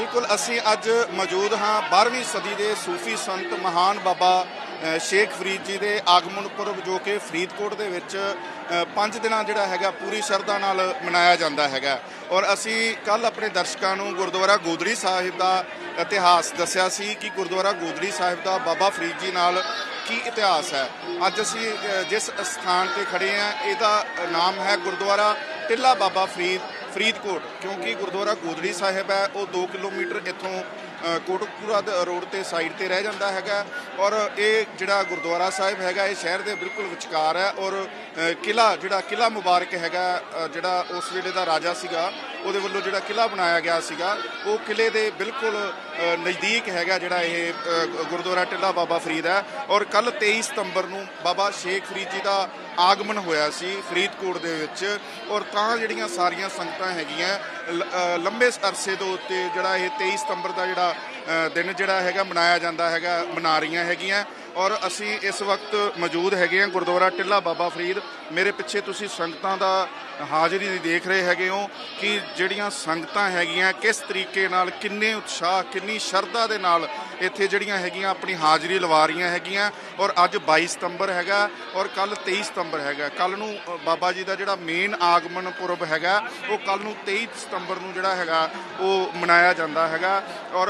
ਬਿਲਕੁਲ, ਅਸੀਂ ਅੱਜ ਮੌਜੂਦ ਹਾਂ 12ਵੀਂ ਸਦੀ ਦੇ ਸੂਫੀ ਸੰਤ ਮਹਾਨ ਬਾਬਾ ਸ਼ੇਖ ਫਰੀਦ ਜੀ ਦੇ ਆਗਮਨ ਪੁਰਬ, ਜੋ ਕਿ ਫਰੀਦਕੋਟ ਦੇ ਵਿੱਚ ਪੰਜ ਦਿਨਾਂ ਜਿਹੜਾ ਹੈਗਾ ਪੂਰੀ ਸ਼ਰਧਾ ਨਾਲ ਮਨਾਇਆ ਜਾਂਦਾ ਹੈਗਾ। ਔਰ ਅਸੀਂ ਕੱਲ ਆਪਣੇ ਦਰਸ਼ਕਾਂ ਨੂੰ ਗੁਰਦੁਆਰਾ ਗੋਦੜੀ ਸਾਹਿਬ ਦਾ ਇਤਿਹਾਸ ਦੱਸਿਆ ਸੀ ਕਿ ਗੁਰਦੁਆਰਾ ਗੋਦੜੀ ਸਾਹਿਬ ਦਾ ਬਾਬਾ ਫਰੀਦ ਜੀ ਨਾਲ ਕੀ ਇਤਿਹਾਸ ਹੈ। ਅੱਜ ਅਸੀਂ ਜਿਸ ਸਥਾਨ ਤੇ ਖੜੇ ਹਾਂ, ਇਹਦਾ ਨਾਮ ਹੈ ਗੁਰਦੁਆਰਾ ਟਿੱਲਾ ਬਾਬਾ ਫਰੀਦ ਫਰੀਦਕੋਟ ਕਿਉਂਕਿ ਗੁਰਦੁਆਰਾ ਗੋਦੜੀ ਸਾਹਿਬ ਹੈ ਉਹ 2 ਕਿਲੋਮੀਟਰ ਇੱਥੋਂ ਅ, ਕੋਟਕਪੂਰਾ ਰੋਡ ਤੇ ਸਾਈਡ ਤੇ ਰਹਿ ਜਾਂਦਾ ਹੈਗਾ। ਔਰ ਇਹ ਜਿਹੜਾ ਗੁਰਦੁਆਰਾ ਸਾਹਿਬ ਹੈਗਾ ਇਹ ਸ਼ਹਿਰ ਦੇ ਬਿਲਕੁਲ ਵਿਚਕਾਰ ਹੈ ਔਰ ਅ, ਕਿਲਾ ਜਿਹੜਾ ਕਿਲਾ ਮੁਬਾਰਕ ਹੈਗਾ ਜਿਹੜਾ ਉਸ ਵੇਲੇ ਦਾ ਰਾਜਾ ਸੀਗਾ ਉਹਦੇ ਵੱਲੋਂ ਜਿਹੜਾ ਕਿਲਾ ਬਣਾਇਆ ਗਿਆ ਸੀਗਾ, ਉਹ ਕਿਲੇ ਦੇ ਬਿਲਕੁਲ ਨਜ਼ਦੀਕ ਹੈਗਾ ਜਿਹੜਾ ਇਹ ਗੁਰਦੁਆਰਾ ਟਿੱਲਾ ਬਾਬਾ ਫਰੀਦ ਹੈ। ਔਰ ਕੱਲ 23 ਸਤੰਬਰ ਨੂੰ ਬਾਬਾ ਸ਼ੇਖ ਫਰੀਦ ਜੀ ਦਾ ਆਗਮਨ ਹੋਇਆ ਸੀ ਫਰੀਦਕੋਟ ਦੇ ਵਿੱਚ। ਔਰ ਤਾਂ ਜਿਹੜੀਆਂ ਸਾਰੀਆਂ ਸੰਗਤਾਂ ਹੈਗੀਆਂ, ਲ- ਲੰਬੇ ਅਰਸੇ ਤੋਂ ਉੱਤੇ ਜਿਹੜਾ ਇਹ 23 ਸਤੰਬਰ ਦਾ ਜਿਹੜਾ ਦਿਨ ਜਿਹੜਾ ਹੈਗਾ, ਮਨਾਇਆ ਜਾਂਦਾ ਹੈਗਾ, ਮਨਾ ਰਹੀਆਂ ਹੈਗੀਆਂ। ਔਰ ਅਸੀਂ ਇਸ ਵਕਤ ਮੌਜੂਦ ਹੈਗੇ ਹਾਂ ਗੁਰਦੁਆਰਾ ਟਿੱਲਾ ਬਾਬਾ ਫਰੀਦ। ਮੇਰੇ ਪਿੱਛੇ ਤੁਸੀਂ ਸੰਗਤਾਂ ਦਾ ਹਾਜ਼ਰੀ ਦੇਖ ਰਹੇ ਹੈਗੇ ਹੋ ਕਿ ਜਿਹੜੀਆਂ ਸੰਗਤਾਂ ਹੈਗੀਆਂ, ਕਿਸ ਤਰੀਕੇ ਨਾਲ, ਕਿੰਨੇ ਉਤਸ਼ਾਹ, ਕਿੰਨੀ ਸ਼ਰਧਾ ਦੇ ਨਾਲ ਇੱਥੇ ਜਿਹੜੀਆਂ ਹੈਗੀਆਂ ਆਪਣੀ ਹਾਜ਼ਰੀ ਲਵਾ ਰਹੀਆਂ ਹੈਗੀਆਂ। ਔਰ ਅੱਜ 22 ਸਤੰਬਰ ਹੈਗਾ ਔਰ ਕੱਲ 23 ਸਤੰਬਰ ਹੈਗਾ। ਕੱਲ ਨੂੰ ਬਾਬਾ ਜੀ ਦਾ ਜਿਹੜਾ ਮੇਨ ਆਗਮਨ ਪੁਰਬ ਹੈਗਾ, ਉਹ ਕੱਲ ਨੂੰ 23 ਸਤੰਬਰ ਨੂੰ ਜਿਹੜਾ ਹੈਗਾ, ਉਹ ਮਨਾਇਆ ਜਾਂਦਾ ਹੈਗਾ। ਔਰ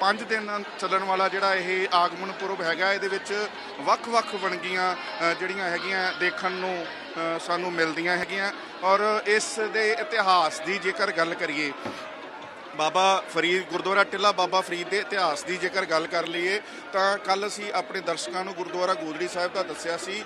5 ਦਿਨ ਚੱਲਣ ਵਾਲਾ ਜਿਹੜਾ ਇਹ ਆਗਮਨ ਪੁਰਬ ਹੈਗਾ, ਇਹਦੇ ਵਿੱਚ ਵੱਖ-ਵੱਖ ਵਣਗੀਆਂ ਜਿਹੜੀਆਂ ਹੈਗੀਆਂ ਦੇਖਣ ਨੂੰ ਸਾਨੂੰ ਮਿਲਦੀਆਂ ਹੈਗੀਆਂ। ਔਰ ਇਸ ਦੇ ਇਤਿਹਾਸ ਦੀ ਜੇਕਰ ਗੱਲ ਕਰੀਏ, ਬਾਬਾ ਫਰੀਦ, ਗੁਰਦੁਆਰਾ ਟਿੱਲਾ ਬਾਬਾ ਫਰੀਦ ਦੇ ਇਤਿਹਾਸ ਦੀ ਜੇਕਰ ਗੱਲ ਕਰ ਲਈਏ, ਤਾਂ ਕੱਲ ਅਸੀਂ ਆਪਣੇ ਦਰਸ਼ਕਾਂ ਨੂੰ ਗੁਰਦੁਆਰਾ ਗੋਦੜੀ ਸਾਹਿਬ ਦਾ ਦੱਸਿਆ ਸੀ।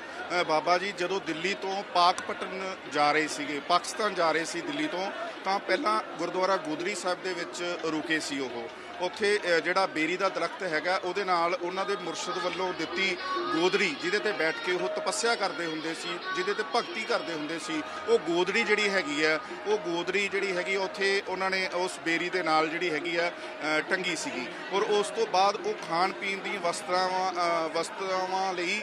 ਬਾਬਾ ਜੀ ਜਦੋਂ ਦਿੱਲੀ ਤੋਂ ਪਾਕਪਟਨ ਜਾ ਰਹੇ ਸੀਗੇ, ਪਾਕਿਸਤਾਨ ਜਾ ਰਹੇ ਸੀ ਦਿੱਲੀ ਤੋਂ, ਤਾਂ ਪਹਿਲਾਂ ਗੁਰਦੁਆਰਾ ਗੋਦੜੀ ਸਾਹਿਬ ਦੇ ਵਿੱਚ ਰੁਕੇ ਸੀ ਉਹ। ਉੱਥੇ ਜਿਹੜਾ ਬੇਰੀ ਦਾ ਦਰਖਤ ਹੈਗਾ ਉਹਦੇ ਨਾਲ ਉਹਨਾਂ ਦੇ ਮੁਰਸ਼ਿਦ ਵੱਲੋਂ ਦਿੱਤੀ ਗੋਦੜੀ ਜਿਹਦੇ ਤੇ ਬੈਠ ਕੇ ਉਹ ਤਪੱਸਿਆ ਕਰਦੇ ਹੁੰਦੇ ਸੀ ਜਿਹਦੇ ਤੇ ਭਗਤੀ ਕਰਦੇ ਹੁੰਦੇ ਸੀ ਉਹ ਗੋਦੜੀ ਜਿਹੜੀ ਹੈਗੀ ਆ ਉਹ ਗੋਦੜੀ ਜਿਹੜੀ ਹੈਗੀ ਉੱਥੇ ਉਹਨਾਂ ਨੇ ਉਸ ਬੇਰੀ ਦੇ ਨਾਲ ਜਿਹੜੀ ਹੈਗੀ ਆ ਟੰਗੀ ਸੀਗੀ। ਔਰ ਉਸ ਤੋਂ ਬਾਅਦ ਉਹ ਖਾਣ ਪੀਣ ਦੀਆਂ ਵਸਤਰਾਵਾਂ ਅ, ਵਸਤਰਾਵਾਂ ਲਈ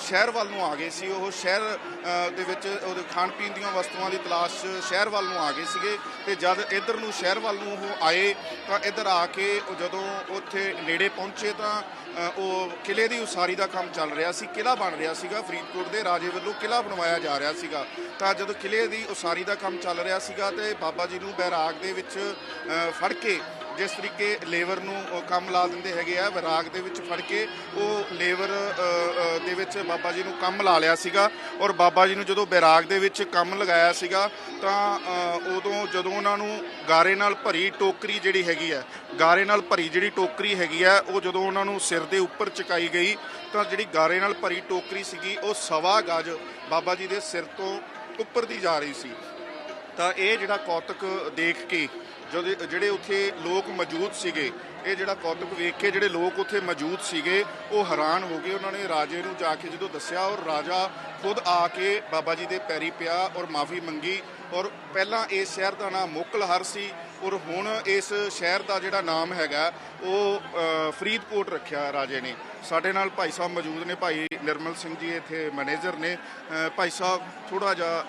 ਸ਼ਹਿਰ ਵੱਲ ਨੂੰ ਆ ਗਏ ਸੀ। ਉਹ ਸ਼ਹਿਰ ਦੇ ਵਿੱਚ ਉਹਦੇ ਖਾਣ ਪੀਣ ਦੀਆਂ ਵਸਤੂਆਂ ਦੀ ਤਲਾਸ਼ 'ਚ ਸ਼ਹਿਰ ਵੱਲ ਨੂੰ ਆ ਗਏ ਸੀਗੇ। ਤੇ ਜਦ ਇੱਧਰ ਨੂੰ ਸ਼ਹਿਰ ਵੱਲ ਨੂੰ ਉਹ ਆਏ ਤਾਂ ਇੱਧਰ ਆ ਕੇ ਉਹ ਜਦੋਂ ਉੱਥੇ ਨੇੜੇ ਪਹੁੰਚੇ ਤਾਂ ਉਹ ਕਿਲੇ ਦੀ ਉਸਾਰੀ ਦਾ ਕੰਮ ਚੱਲ ਰਿਹਾ ਸੀ ਕਿਲਾ ਬਣ ਰਿਹਾ ਸੀਗਾ ਫਰੀਦਕੋਟ ਦੇ ਰਾਜੇ ਵੱਲੋਂ ਕਿਲਾ ਬਣਵਾਇਆ ਜਾ ਰਿਹਾ ਸੀਗਾ। ਤਾਂ ਜਦੋਂ ਕਿਲੇ ਦੀ ਉਸਾਰੀ ਦਾ ਕੰਮ ਚੱਲ ਰਿਹਾ ਸੀਗਾ ਤੇ ਬਾਬਾ ਜੀ ਨੂੰ ਬੈਰਾਗ ਦੇ ਵਿੱਚ ਫੜ ਕੇ ਜਿਸ ਤਰੀਕੇ ਲੇਬਰ ਨੂੰ ਕੰਮ ਲਾ ਦਿੰਦੇ ਹੈਗੇ ਆ, ਵਿਰਾਗ ਦੇ ਵਿੱਚ ਫੜ ਕੇ ਉਹ ਲੇਬਰ ਦੇ ਵਿੱਚ ਬਾਬਾ ਜੀ ਨੂੰ ਕੰਮ ਲਾ ਲਿਆ ਸੀਗਾ ਔਰ ਬਾਬਾ ਜੀ ਨੂੰ ਜਦੋਂ ਬੈਰਾਗ ਦੇ ਵਿੱਚ ਕੰਮ ਲਗਾਇਆ ਸੀਗਾ ਤਾਂ ਉਦੋਂ ਜਦੋਂ ਉਹਨਾਂ ਨੂੰ ਗਾਰੇ ਨਾਲ ਭਰੀ ਟੋਕਰੀ ਜਿਹੜੀ ਹੈਗੀ ਆ, ਗਾਰੇ ਨਾਲ ਭਰੀ ਜਿਹੜੀ ਟੋਕਰੀ ਹੈਗੀ ਆ, ਉਹ ਜਦੋਂ ਉਹਨਾਂ ਨੂੰ ਸਿਰ ਦੇ ਉੱਪਰ ਚੁਕਾਈ ਗਈ ਤਾਂ ਜਿਹੜੀ ਗਾਰੇ ਨਾਲ ਭਰੀ ਟੋਕਰੀ ਸੀਗੀ, ਉਹ ਸਵਾ ਗਜ ਬਾਬਾ ਜੀ ਦੇ ਸਿਰ ਤੋਂ ਉੱਪਰ ਦੀ ਜਾ ਰਹੀ ਸੀ। ਤਾਂ ਇਹ ਜਿਹੜਾ ਕੌਤਕ ਦੇਖ ਕੇ ਜਦੋਂ ਜਿਹੜੇ ਉੱਥੇ ਲੋਕ ਮੌਜੂਦ ਸੀਗੇ, ਇਹ ਜਿਹੜਾ ਕੌਤਕ ਵੇਖ ਕੇ ਜਿਹੜੇ ਲੋਕ ਉੱਥੇ ਮੌਜੂਦ ਸੀਗੇ, ਉਹ ਹੈਰਾਨ ਹੋ ਗਏ। ਉਹਨਾਂ ਨੇ ਰਾਜੇ ਨੂੰ ਜਾ ਕੇ ਜਦੋਂ ਦੱਸਿਆ ਔਰ ਰਾਜਾ ਖੁਦ ਆ ਕੇ ਬਾਬਾ ਜੀ ਦੇ ਪੈਰੀ ਪਿਆ ਔਰ ਮਾਫੀ ਮੰਗੀ ਔਰ ਪਹਿਲਾਂ ਇਸ ਸ਼ਹਿਰ ਦਾ ਨਾਮ ਮੋਕਲਹਰ ਸੀ ਔਰ ਹੁਣ ਇਸ ਸ਼ਹਿਰ ਦਾ ਜਿਹੜਾ ਨਾਮ ਹੈਗਾ, ਉਹ ਫਰੀਦਕੋਟ ਰੱਖਿਆ ਰਾਜੇ ਨੇ। ਸਾਡੇ ਨਾਲ ਭਾਈ ਸਾਹਿਬ ਮੌਜੂਦ ਨੇ, ਭਾਈ ਨਿਰਮਲ ਸਿੰਘ ਜੀ ਇੱਥੇ ਮੈਨੇਜਰ ਨੇ। ਭਾਈ ਸਾਹਿਬ ਥੋੜਾ ਜਿਹਾ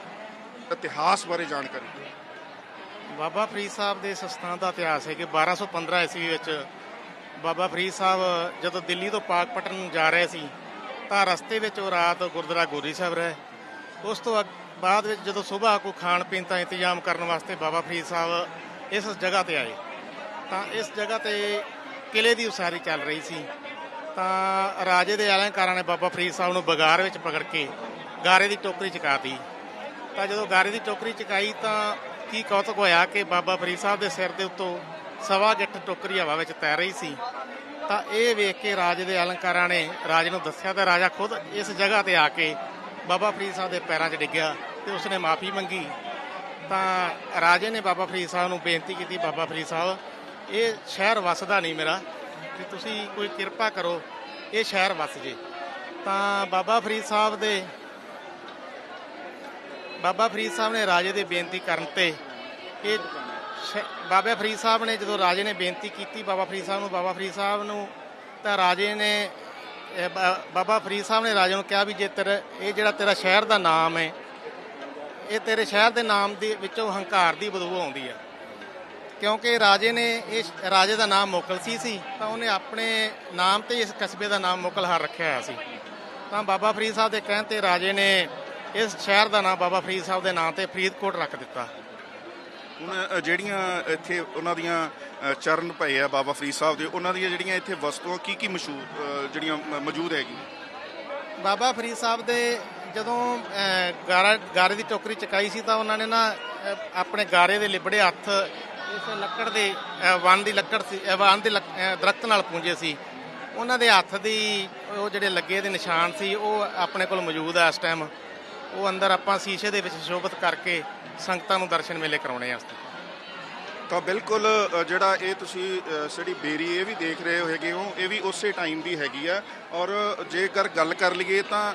ਇਤਿਹਾਸ ਬਾਰੇ ਜਾਣਕਾਰੀ ਦਿਓ। ਬਾਬਾ ਫਰੀਦ ਸਾਹਿਬ ਦੇ ਇਸ ਸਥਾਨ ਦਾ ਇਤਿਹਾਸ ਹੈ ਕਿ 1215 ਈਸਵੀ ਵਿੱਚ ਬਾਬਾ ਫਰੀਦ ਸਾਹਿਬ ਜਦੋਂ ਦਿੱਲੀ ਤੋਂ ਪਾਕਪਟਨ ਨੂੰ ਜਾ ਰਹੇ ਸੀ, ਤਾਂ ਰਸਤੇ ਵਿੱਚ ਉਹ ਰਾਤ ਗੁਰਦੁਆਰਾ ਗੋਰੀ ਸਾਹਿਬ ਰਹੇ। ਉਸ ਤੋਂ ਅਗ- ਬਾਅਦ ਵਿੱਚ ਜਦੋਂ ਸਵੇਰ ਕੋ ਖਾਣ ਪੀਣ ਦਾ ਇੰਤਜ਼ਾਮ ਕਰਨ ਵਾਸਤੇ ਬਾਬਾ ਫਰੀਦ ਸਾਹਿਬ ਇਸ ਜਗ੍ਹਾ ਤੇ ਆਏ, ਤਾਂ ਇਸ ਜਗ੍ਹਾ ਤੇ ਕਿਲੇ ਦੀ ਉਸਾਰੀ ਚੱਲ ਰਹੀ ਸੀ। ਤਾਂ ਰਾਜੇ ਦੇ ਅਲੰਕਾਰਾਂ ਨੇ ਬਾਬਾ ਫਰੀਦ ਸਾਹਿਬ ਨੂੰ ਬਗਾਰ ਵਿੱਚ ਪਕੜ ਕੇ ਗਾਰੇ ਦੀ ਟੋਕਰੀ ਚਕਾਤੀ ਤਾਂ ਜਦੋਂ ਗਾਰੇ ਦੀ ਟੋਕਰੀ ਚਕਾਈ ਤਾਂ ਕੀ ਕੌਤਕ ਹੋਇਆ ਕਿ ਬਾਬਾ ਫਰੀਦ ਸਾਹਿਬ ਦੇ ਸਿਰ ਦੇ ਉੱਤੋਂ ਸਵਾ ਗਿੱਠ ਟੋਕਰੀ ਹਵਾ ਵਿੱਚ ਤੈਰ ਰਹੀ ਸੀ? ਤਾਂ ਇਹ ਵੇਖ ਕੇ ਰਾਜੇ ਦੇ ਅਲੰਕਾਰਾਂ ਨੇ ਰਾਜੇ ਨੂੰ ਦੱਸਿਆ ਤਾਂ ਰਾਜਾ ਖੁਦ ਇਸ ਜਗ੍ਹਾ ਤੇ ਆ ਕੇ ਬਾਬਾ ਫਰੀਦ ਸਾਹਿਬ ਦੇ ਪੈਰਾਂ 'ਚ ਡਿੱਗਿਆ ਤੇ ਉਸਨੇ ਮਾਫੀ ਮੰਗੀ। ਤਾਂ ਰਾਜੇ ਨੇ ਬਾਬਾ ਫਰੀਦ ਸਾਹਿਬ ਨੂੰ ਬੇਨਤੀ ਕੀਤੀ, ਬਾਬਾ ਫਰੀਦ ਸਾਹਿਬ, ਇਹ ਸ਼ਹਿਰ ਵਸਦਾ ਨਹੀਂ ਮੇਰਾ ਕਿ ਤੁਸੀਂ ਕੋਈ ਕਿਰਪਾ ਕਰੋ, ਇਹ ਸ਼ਹਿਰ ਵਸ ਜੇ। ਤਾਂ ਬਾਬਾ ਫਰੀਦ ਸਾਹਿਬ ਦੇ ਬਾਬਾ ਫਰੀਦ ਸਾਹਿਬ ਨੇ ਰਾਜੇ ਦੇ ਬੇਨਤੀ ਕਰਨ ਤੇ ਇਹ ਸ਼- ਬਾਬਾ ਫਰੀਦ ਸਾਹਿਬ ਨੇ ਜਦੋਂ ਰਾਜੇ ਨੇ ਬੇਨਤੀ ਕੀਤੀ ਬਾਬਾ ਫਰੀਦ ਸਾਹਿਬ ਨੂੰ, ਬਾਬਾ ਫਰੀਦ ਸਾਹਿਬ ਨੂੰ, ਤਾਂ ਰਾਜੇ ਨੇ ਬਾਬਾ ਫਰੀਦ ਸਾਹਿਬ ਨੇ ਰਾਜੇ ਨੂੰ ਕਿਹਾ ਵੀ ਜੇ ਤੇਰਾ ਇਹ ਜਿਹੜਾ ਤੇਰਾ ਸ਼ਹਿਰ ਦਾ ਨਾਮ ਹੈ, ਇਹ ਤੇਰੇ ਸ਼ਹਿਰ ਦੇ ਨਾਮ ਦੇ ਵਿੱਚੋਂ ਹੰਕਾਰ ਦੀ ਬਦਬੂ ਆਉਂਦੀ ਹੈ ਕਿਉਂਕਿ ਰਾਜੇ ਨੇ ਇਸ ਰਾਜੇ ਦਾ ਨਾਮ ਮੁਕਲ ਸੀ ਤਾਂ ਉਹਨੇ ਆਪਣੇ ਨਾਮ ਤੇ ਇਸ ਕਸਬੇ ਦਾ ਨਾਮ ਮੁਕਲਹਰ ਰੱਖਿਆ ਹੋਇਆ ਸੀ। ਤਾਂ ਬਾਬਾ ਫਰੀਦ ਸਾਹਿਬ ਦੇ ਕਹਿਣ ਤੇ ਰਾਜੇ ਨੇ ਇਸ ਸ਼ਹਿਰ ਦਾ ਨਾਮ ਬਾਬਾ ਫਰੀਦ ਸਾਹਿਬ ਦੇ ਨਾਮ ਤੇ ਫਰੀਦਕੋਟ ਰੱਖ ਦਿੱਤਾ। ਹੁਣ ਜਿਹੜੀਆਂ ਇੱਥੇ ਉਹਨਾਂ ਦੀਆਂ ਚਰਨ ਪਏ ਆ ਬਾਬਾ ਫਰੀਦ ਸਾਹਿਬ ਦੇ ਉਹਨਾਂ ਦੀਆਂ ਜਿਹੜੀਆਂ ਇੱਥੇ ਵਸਤੂਆਂ ਕੀ ਕੀ ਮਸ਼ਹੂਰ ਜਿਹੜੀਆਂ ਮੌਜੂਦ ਹੈਗੀ ਬਾਬਾ ਫਰੀਦ ਸਾਹਿਬ ਦੇ ਜਦੋਂ ਗਾਰਾ ਗਾਰੇ ਦੀ ਟੋਕਰੀ ਚਕਾਈ ਸੀ ਤਾਂ ਉਹਨਾਂ ਨੇ ਨਾ ਆਪਣੇ ਗਾਰੇ ਦੇ ਲਿਬੜੇ ਹੱਥ ਇਸ ਲੱਕੜ ਦੇ ਵਣ ਦੀ ਲੱਕੜ ਸੀ ਵਣ ਦੇ ਦਰਖਤ ਨਾਲ ਪੂੰਝੇ ਸੀ। ਉਹਨਾਂ ਦੇ ਹੱਥ ਦੀ ਉਹ ਜਿਹੜੇ ਲੱਗੇ ਦੇ ਨਿਸ਼ਾਨ ਸੀ ਉਹ ਆਪਣੇ ਕੋਲ ਮੌਜੂਦ ਆ ਇਸ ਟਾਈਮ ਉਹ ਅੰਦਰ ਆਪਾਂ ਸ਼ੀਸ਼ੇ ਦੇ ਵਿੱਚ ਸ਼ੋਭਿਤ ਕਰਕੇ ਸੰਗਤਾਂ ਨੂੰ ਦਰਸ਼ਨ ਮੇਲੇ ਕਰਾਉਣੇ ਆ ਤਾਂ ਬਿਲਕੁਲ ਜਿਹੜਾ ਇਹ ਤੁਸੀਂ ਅ, ਜਿਹੜੀ ਬੇਰੀ ਇਹ ਵੀ ਦੇਖ ਰਹੇ ਹੈਗੇ ਹੋ ਇਹ ਵੀ ਉਸੇ ਟਾਈਮ ਦੀ ਹੈਗੀ ਆ। ਔਰ ਜੇਕਰ ਗੱਲ ਕਰ ਲਈਏ ਤਾਂ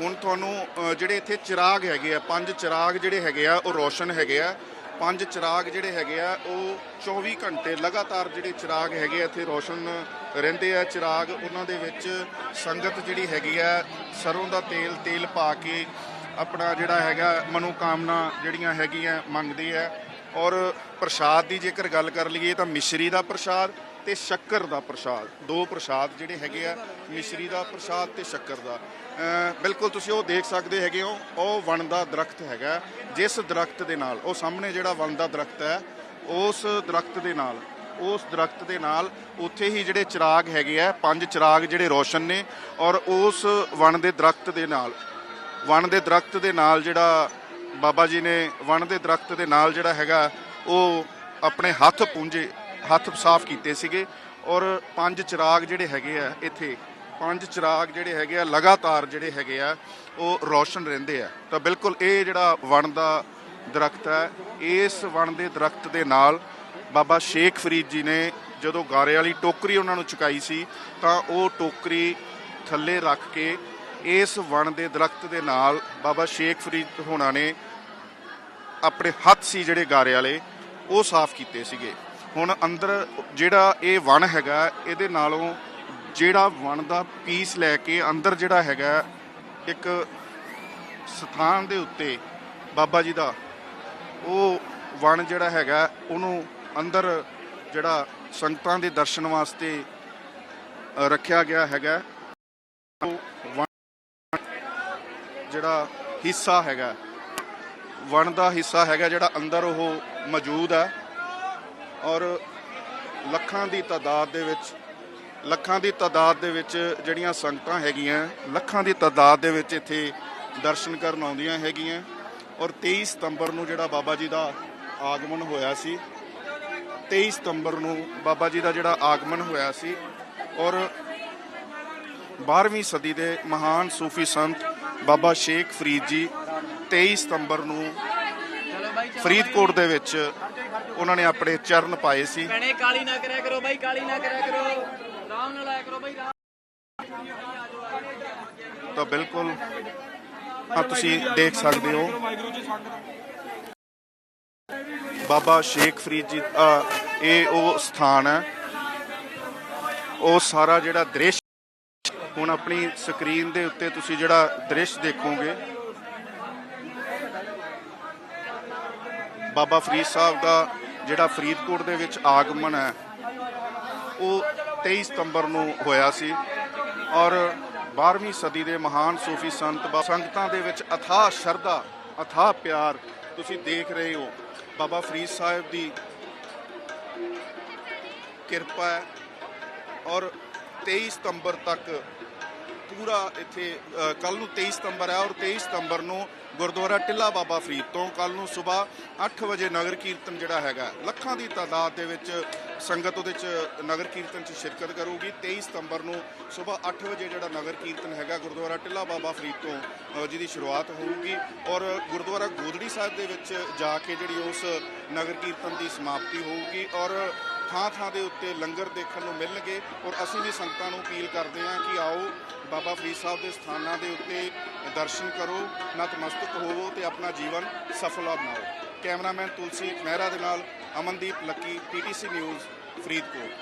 ਹੁਣ ਤੁਹਾਨੂੰ ਜਿਹੜੇ ਇੱਥੇ ਚਿਰਾਗ ਹੈਗੇ ਆ ਪੰਜ ਚਿਰਾਗ ਜਿਹੜੇ ਹੈਗੇ ਆ ਉਹ ਰੋਸ਼ਨ ਹੈਗੇ ਆ। ਪੰਜ ਚਿਰਾਗ ਜਿਹੜੇ ਹੈਗੇ ਆ ਉਹ 24 ਘੰਟੇ ਲਗਾਤਾਰ ਜਿਹੜੇ ਚਿਰਾਗ ਹੈਗੇ ਆ ਇੱਥੇ ਰੋਸ਼ਨ ਰਹਿੰਦੇ ਆ। ਚਿਰਾਗ ਉਹਨਾਂ ਦੇ ਵਿੱਚ ਸੰਗਤ ਜਿਹੜੀ ਹੈਗੀ ਆ ਸਰੋਂ ਦਾ ਤੇਲ ਤੇਲ ਪਾ ਕੇ ਆਪਣਾ ਜਿਹੜਾ ਹੈਗਾ ਮਨੋਕਾਮਨਾ ਜਿਹੜੀਆਂ ਹੈਗੀਆਂ ਮੰਗਦੇ ਆ ਔਰ ਪ੍ਰਸ਼ਾਦ ਦੀ ਜੇਕਰ ਗੱਲ ਕਰ ਲਈਏ ਤਾਂ ਮਿਸ਼ਰੀ ਦਾ ਪ੍ਰਸ਼ਾਦ ਤੇ ਸ਼ੱਕਰ ਦਾ ਪ੍ਰਸ਼ਾਦ, ਦੋ ਪ੍ਰਸ਼ਾਦ ਜਿਹੜੇ ਹੈਗੇ ਆ, ਮਿਸ਼ਰੀ ਦਾ ਪ੍ਰਸ਼ਾਦ ਤੇ ਸ਼ੱਕਰ ਦਾ। ਬਿਲਕੁਲ ਤੁਸੀਂ ਉਹ ਦੇਖ ਸਕਦੇ ਹੈਗੇ ਹੋ, ਉਹ ਵਣ ਦਾ ਦਰਖਤ ਹੈਗਾ। ਜਿਸ ਦਰਖਤ ਦੇ ਨਾਲ, ਉਹ ਸਾਹਮਣੇ ਜਿਹੜਾ ਵਣ ਦਾ ਦਰਖਤ ਹੈ, ਉਸ ਦਰਖਤ ਦੇ ਨਾਲ, ਉਸ ਦਰਖਤ ਦੇ ਨਾਲ ਉੱਥੇ ਹੀ ਜਿਹੜੇ ਚਿਰਾਗ ਹੈਗੇ ਆ, ਪੰਜ ਚਿਰਾਗ ਜਿਹੜੇ ਰੋਸ਼ਨ ਨੇ, ਔਰ ਉਸ ਵਣ ਦੇ ਦਰਖਤ ਦੇ ਨਾਲ ਵਣ ਦੇ ਦਰਖਤ ਦੇ ਨਾਲ ਜਿਹੜਾ ਬਾਬਾ ਜੀ ਨੇ ਵਣ ਦੇ ਦਰਖਤ ਦੇ ਨਾਲ ਜਿਹੜਾ ਹੈਗਾ, ਉਹ ਆਪਣੇ ਹੱਥ ਪੂੰਝੇ ਹੱਥ ਸਾਫ਼ ਕੀਤੇ ਸੀਗੇ ਔਰ ਪੰਜ ਚਿਰਾਗ ਜਿਹੜੇ ਹੈਗੇ ਆ ਇੱਥੇ, ਪੰਜ ਚਿਰਾਗ ਜਿਹੜੇ ਹੈਗੇ ਆ ਲਗਾਤਾਰ ਜਿਹੜੇ ਹੈਗੇ ਆ, ਉਹ ਰੌਸ਼ਨ ਰਹਿੰਦੇ ਆ। ਤਾਂ ਬਿਲਕੁਲ ਇਹ ਜਿਹੜਾ ਵਣ ਦਾ ਦਰਖਤ ਹੈ, ਇਸ ਵਣ ਦੇ ਦਰਖਤ ਦੇ ਨਾਲ ਬਾਬਾ ਸ਼ੇਖ ਫਰੀਦ ਜੀ ਨੇ ਜਦੋਂ ਗਾਰੇ ਵਾਲੀ ਟੋਕਰੀ ਉਹਨਾਂ ਨੂੰ ਚੁਕਾਈ ਸੀ, ਤਾਂ ਉਹ ਟੋਕਰੀ ਥੱਲੇ ਰੱਖ ਕੇ ਇਸ ਵਣ ਦੇ ਦਰਖਤ ਦੇ ਨਾਲ ਬਾਬਾ ਸ਼ੇਖ ਫਰੀਦ ਹੋਣਾ ਨੇ ਆਪਣੇ ਹੱਥ ਸੀ ਜਿਹੜੇ ਗਾਰੇ ਵਾਲੇ, ਉਹ ਸਾਫ਼ ਕੀਤੇ ਸੀਗੇ। ਹੁਣ ਅੰਦਰ ਜਿਹੜਾ ਇਹ ਵਣ ਹੈਗਾ, ਇਹਦੇ ਨਾਲੋਂ ਜਿਹੜਾ ਵਣ ਦਾ ਪੀਸ ਲੈ ਕੇ ਅੰਦਰ ਜਿਹੜਾ ਹੈਗਾ, ਇੱਕ ਸਥਾਨ ਦੇ ਉੱਤੇ ਬਾਬਾ ਜੀ ਦਾ, ਉਹ ਵਣ ਜਿਹੜਾ ਹੈਗਾ, ਉਹਨੂੰ ਅੰਦਰ ਜਿਹੜਾ ਸੰਗਤਾਂ ਦੇ ਦਰਸ਼ਨ ਵਾਸਤੇ ਰੱਖਿਆ ਗਿਆ ਹੈਗਾ। ਜਿਹੜਾ ਹਿੱਸਾ ਹੈਗਾ, ਵਣ ਦਾ ਹਿੱਸਾ ਹੈਗਾ ਜਿਹੜਾ ਅੰਦਰ ਉਹ ਮੌਜੂਦ ਹੈ ਔਰ ਲੱਖਾਂ ਦੀ ਤਾਦਾਦ ਦੇ ਵਿੱਚ, ਲੱਖਾਂ ਦੀ ਤਾਦਾਦ ਦੇ ਵਿੱਚ ਜਿਹੜੀਆਂ ਸੰਗਤਾਂ ਹੈਗੀਆਂ, ਲੱਖਾਂ ਦੀ ਤਾਦਾਦ ਦੇ ਵਿੱਚ ਇੱਥੇ ਦਰਸ਼ਨ ਕਰਨ ਆਉਂਦੀਆਂ ਹੈਗੀਆਂ ਔਰ 23 ਸਤੰਬਰ ਨੂੰ ਜਿਹੜਾ ਬਾਬਾ ਜੀ ਦਾ ਆਗਮਨ ਹੋਇਆ ਸੀ 23 ਸਤੰਬਰ ਨੂੰ ਬਾਬਾ ਜੀ ਦਾ ਜਿਹੜਾ ਆਗਮਨ ਹੋਇਆ ਸੀ ਔਰ 12ਵੀਂ ਸਦੀ ਦੇ ਮਹਾਨ ਸੂਫੀ ਸੰਤ ਬਾਬਾ ਸ਼ੇਖ ਫਰੀਦ ਜੀ 23 ਸਤੰਬਰ ਨੂੰ ਫਰੀਦਕੋਟ ਦੇ ਵਿੱਚ ਉਹਨਾਂ ਨੇ ਆਪਣੇ ਚਰਨ ਪਾਏ ਸੀ। ਭੈਣੇ ਕਾਲੀ ਨਾ ਕਰਿਆ ਕਰੋ ਬਾਈ ਕਾਲੀ ਨਾ ਕਰਿਆ ਕਰੋ। ਆਰਾਮ ਨਾਲ ਆਇਆ ਕਰੋ ਬਾਈ ਤਾਂ ਬਿਲਕੁਲ ਆ ਤੁਸੀਂ ਦੇਖ ਸਕਦੇ ਹੋ। ਬਾਬਾ ਸ਼ੇਖ ਫਰੀਦ ਜੀ ਇਹ ਉਹ ਸਥਾਨ ਹੈ। ਉਹ ਸਾਰਾ ਜਿਹੜਾ ਦ੍ਰਿਸ਼ ਹੁਣ ਆਪਣੀ ਸਕਰੀਨ ਦੇ ਉੱਤੇ ਤੁਸੀਂ ਜਿਹੜਾ ਦ੍ਰਿਸ਼ ਦੇਖੋਗੇ। ਬਾਬਾ ਫਰੀਦ ਸਾਹਿਬ ਦਾ ਜਿਹੜਾ ਫਰੀਦਕੋਟ ਦੇ ਵਿੱਚ ਆਗਮਨ ਹੈ, ਉਹ 23 ਸਤੰਬਰ ਨੂੰ ਹੋਇਆ ਸੀ ਔਰ 12ਵੀਂ ਸਦੀ ਦੇ ਮਹਾਨ ਸੂਫੀ ਸੰਤ ਬਾ- ਸੰਗਤਾਂ ਦੇ ਵਿੱਚ ਅਥਾਹ ਸ਼ਰਧਾ, ਅਥਾਹ ਪਿਆਰ ਤੁਸੀਂ ਦੇਖ ਰਹੇ ਹੋ। ਬਾਬਾ ਫਰੀਦ ਸਾਹਿਬ ਦੀ ਕਿਰਪਾ ਹੈ ਔਰ 23 ਸਤੰਬਰ ਤੱਕ ਪੂਰਾ ਇੱਥੇ ਕੱਲ ਨੂੰ 23 ਸਤੰਬਰ ਹੈ ਔਰ 23 ਸਤੰਬਰ ਨੂੰ ਗੁਰਦੁਆਰਾ ਟਿੱਲਾ ਬਾਬਾ ਫਰੀਦ ਤੋਂ ਕੱਲ ਨੂੰ ਸਵੇਰ 8 ਵਜੇ ਨਗਰ ਕੀਰਤਨ ਜਿਹੜਾ ਹੈਗਾ, ਲੱਖਾਂ ਦੀ ਤਾਦਾਦ ਦੇ ਵਿੱਚ ਸੰਗਤ ਉਹਦੇ ਚ ਨਗਰ ਕੀਰਤਨ ਚ ਸ਼ਿਰਕਤ ਕਰੂਗੀ। 23 ਸਤੰਬਰ ਨੂੰ ਸਵੇਰ 8 ਵਜੇ ਜਿਹੜਾ ਨਗਰ ਕੀਰਤਨ ਹੈਗਾ, ਗੁਰਦੁਆਰਾ ਟਿੱਲਾ ਬਾਬਾ ਫਰੀਦ ਤੋਂ ਜਿਹਦੀ ਸ਼ੁਰੂਆਤ ਹੋਊਗੀ ਔਰ ਗੁਰਦੁਆਰਾ ਗੋਦੜੀ ਸਾਹਿਬ ਦੇ ਵਿੱਚ ਜਾ ਕੇ ਜਿਹੜੀ ਉਸ ਨਗਰ ਕੀਰਤਨ ਦੀ ਸਮਾਪਤੀ ਹੋਊਗੀ ਔਰ ਥਾਂ ਥਾਂ ਦੇ ਉੱਤੇ ਲੰਗਰ ਦੇਖਣ ਨੂੰ ਮਿਲਣਗੇ ਔਰ ਅਸੀਂ ਵੀ ਸੰਗਤਾਂ ਨੂੰ ਅਪੀਲ ਕਰਦੇ ਹਾਂ ਕਿ ਆਓ ਬਾਬਾ ਫਰੀਦ ਸਾਹਿਬ ਦੇ ਸਥਾਨਾਂ ਦੇ ਉੱਤੇ ਦਰਸ਼ਨ ਕਰੋ, ਨਤਮਸਤਕ ਹੋਵੋ ਤੇ ਆਪਣਾ ਜੀਵਨ ਸਫਲਾ ਬਣਾਓ। ਕੈਮਰਾਮੈਨ ਤੁਲਸੀ ਮਹਿਰਾ ਦੇ ਨਾਲ ਅਮਨਦੀਪ ਲੱਕੀ, ਪੀਟੀਸੀ ਨਿਊਜ਼, ਫਰੀਦਕੋਟ।